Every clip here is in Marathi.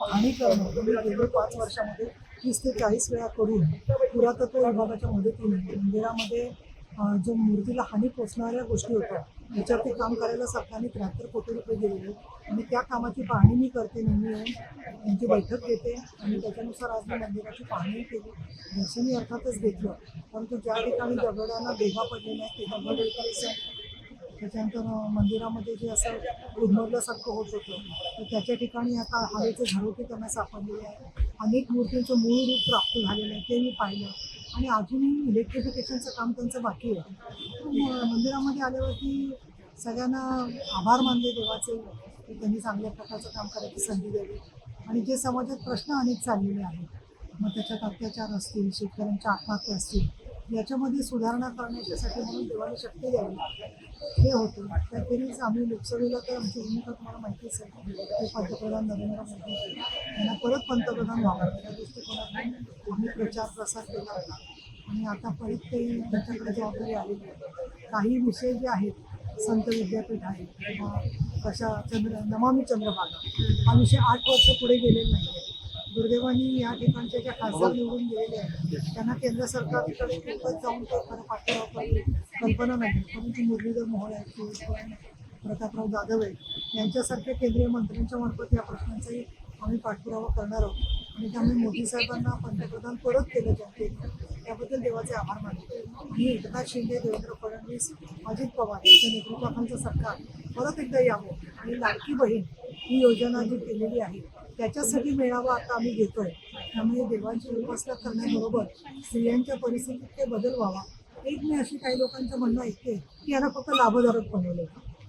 पाहणी करणं तुम्ही गेले पाच वर्षामध्ये तीस ते चाळीस वेळा करून पुरातत्व विभागाच्या मदतीने मंदिरामध्ये जो मूर्तीला हानी पोचणाऱ्या गोष्टी होत्या त्याच्यावरती काम करायला सरकारने त्र्याहत्तर कोटी रुपये दिलेले आणि त्या कामाची पाहणी मी करते नेहमी येऊन. त्यांची बैठक घेते आणि त्याच्यानुसार आज मी मंदिराची पाहणी केली. दर्शनी अर्थातच घेतलं. परंतु ज्या ठिकाणी दगडांना भेगा पडलेल्या आहेत ते दगड त्याच्यानंतर मंदिरामध्ये जे असं उद्भवल्यासारखं होत होतं तर त्याच्या ठिकाणी आता हवेचे झरोके त्यांना सापडलेले आहे अनेक मूर्तींचं मूळ रूप प्राप्त झालेलं आहे ते मी पाहिलं. आणि अजूनही इलेक्ट्रिफिकेशनचं काम त्यांचं बाकी आहे. मंदिरामध्ये आल्यावरती सगळ्यांना आभार मानले देवाचे की त्यांनी चांगल्या प्रकारचं काम करायची संधी द्यावी आणि जे समाजात प्रश्न अनेक चाललेले आहेत मग त्याच्यात अत्याचार असतील शेतकऱ्यांच्या आत्महत्या असतील याच्यामध्ये सुधारणा करण्याच्यासाठी म्हणून देवाने शक्ती द्यावी हे होतं. त्याखेरीज आम्ही लोकसभेला तर आमची भूमिका तुम्हाला माहितीच आहे. ते पंतप्रधान नरेंद्र मोदी यांना परत पंतप्रधान व्हावं. त्या दृष्टिकोनातून आम्ही प्रचार प्रसार केला होता. आणि आता परत ते त्यांच्याकडे जबाबदारी आलेली आहे. काही विषय जे आहेत संत विद्यापीठ आहे किंवा कशा चंद्र नमामी चंद्रभागा हा विषय आठ वर्ष पुढे गेलेला नाही आहे दुर्दैवाने या ठिकाणच्या ज्या खासदार निवडून गेलेल्या आहेत त्यांना केंद्र सरकारकडे खूपच जाऊन ते खरं पाठपुरावा कल्पना नाही. परंतु मुरलीधर मोहन आहेत किंवा प्रतापराव जाधव आहेत यांच्यासारख्या केंद्रीय मंत्र्यांच्या मार्फत या प्रश्नांचाही आम्ही पाठपुरावा करणार आहोत. आणि त्यामुळे मोदी साहेबांना पंतप्रधान परत केलं जाते. त्याबद्दल देवाचे आभार मानतो. मी एकनाथ शिंदे देवेंद्र फडणवीस अजित पवार यांच्या नेतृत्वाखालचं सरकार परत एकदा यावं. आणि लाडकी बहीण ही योजना जी केलेली आहे त्याच्यासाठी मेळावा आता आम्ही घेतोय. त्यामुळे देवाची उपासना करण्याबरोबर स्त्रियांच्या परिस्थितीत ते बदल व्हावा. एक मी अशी काही लोकांचं म्हणणं ऐकते की यांना फक्त लाभधारक बनवलं.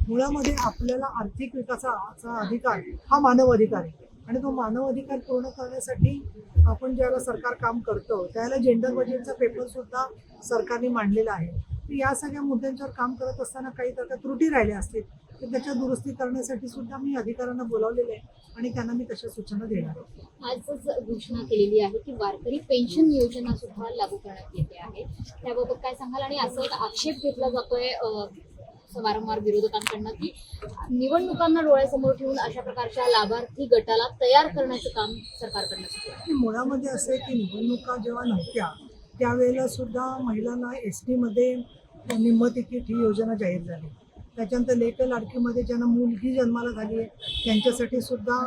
मुळामध्ये आपल्याला आर्थिक विकासाचा अधिकार हा मानव अधिकार आहे. आणि तो मानव अधिकार पूर्ण करण्यासाठी आपण ज्यावेळेला सरकार काम करतो त्यावेळेला जेंडर बजेटचा पेपर सुद्धा सरकारने मांडलेला आहे. या सगळ्या मुद्द्यांच्यावर काम करत असताना काही तर त्या त्रुटी राहिल्या असतील. तर त्याच्या दुरुस्ती करण्यासाठी सुद्धा मी अधिकाऱ्यांना बोलावलेले आहे आणि त्यांना मी तशा सूचना देणार आहे. आजच घोषणा केलेली आहे की वारकरी पेन्शन योजना सुद्धा लागू करण्यात येते आहे. त्याबाबत काय सांगाल? आणि असं एक आक्षेप घेतला जातोय वारंवार विरोधकांकडनं की निवडणुकांना डोळ्यासमोर ठेवून अशा प्रकारच्या लाभार्थी गटाला तयार करण्याचं काम सरकारकडनं सुरू आणि मुळामध्ये असं आहे की निवडणुका जेव्हा नव्हत्या त्यावेळेला सुद्धा महिलांना एस टीमध्ये निम्म तिकीट ही योजना जाहीर झाली. त्याच्यानंतर लेट लाडकीमध्ये ज्यांना मुलगी जन्माला झाली आहे त्यांच्यासाठी सुद्धा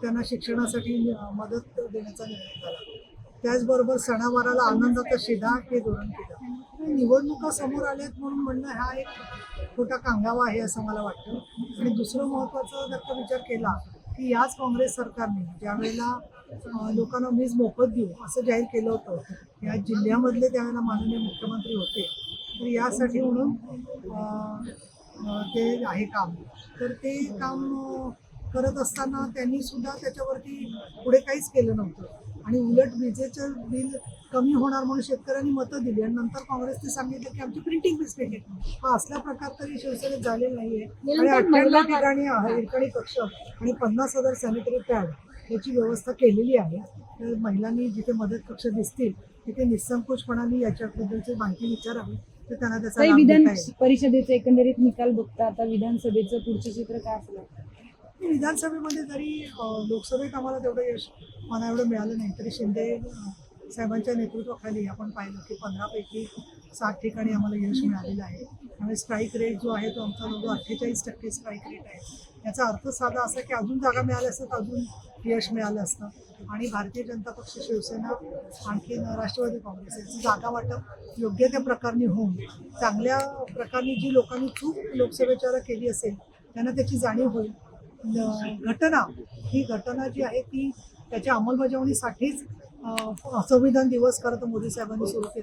त्यांना शिक्षणासाठी मदत देण्याचा निर्णय झाला. त्याचबरोबर सणावाराला आनंदाचा शिधा हे धोरण केलं. निवडणुका समोर आल्यात म्हणून म्हणणं हा एक छोटा कांगावा आहे असं मला वाटतं. आणि दुसरं महत्त्वाचं जर का विचार केला की याच काँग्रेस सरकारने ज्यावेळेला लोकांना वीज मोफत देऊ असं जाहीर केलं होतं या जिल्ह्यामधले त्यावेळेला माननीय मुख्यमंत्री होते. तर यासाठी म्हणून ते आहे काम. तर ते काम करत असताना त्यांनी सुद्धा त्याच्यावरती पुढे काहीच केलं नव्हतं. आणि उलट विजेचं बिल कमी होणार म्हणून शेतकऱ्यांनी मतं दिली. आणि नंतर काँग्रेसने सांगितलं की आमची प्रिंटिंग मिस्टेक आहे हा असला प्रकार तरी शिवसेनेत झालेला नाहीये. आणि अठ्ठ्याण्णव ठिकाणी हिरकणी कक्ष आणि पन्नास हजार सॅनिटरी पॅड याची व्यवस्था केलेली आहे. तर महिलांनी जिथे मदत कक्ष दिसतील तिथे निसंकोचपणाने याच्याबद्दलची माहिती विचारावी. तर त्यांना त्याचा काही लाभ विधान येईल. परिषदेचे एकंदरीत निकाल बघता आता विधानसभेचं पुढचं चित्र काय असलं विधानसभेमध्ये जरी अं, लोकसभेत आम्हाला तेवढं यश मला एवढं मिळालं नाही तरी शिंदे अं, साहेबांच्या नेतृत्वाखाली आपण पाहिलं की पंधरापैकी सात ठिकाणी आम्हाला यश मिळालेलं आहे. त्यामुळे स्ट्राईक रेट जो आहे तो आमचा जवळजवळ अठ्ठेचाळीस टक्के स्ट्राईक रेट आहे. याचा अर्थ साधा असा की अजून जागा मिळाल्या असतात अजून यश मिळालं असतं. आणि भारतीय जनता पक्ष शिवसेना आणखीन राष्ट्रवादी काँग्रेस याचं जागा वाटप योग्य त्या प्रकारने होऊन चांगल्या प्रकारे जी लोकांनी चूक लोकसभेच्या केली असेल त्यांना त्याची जाणीव होईल. घटना ही घटना जी आहे ती त्याच्या अंमलबजावणीसाठीच संविधान दिवस खरं तर मोदी साहेबांनी सुरू केला.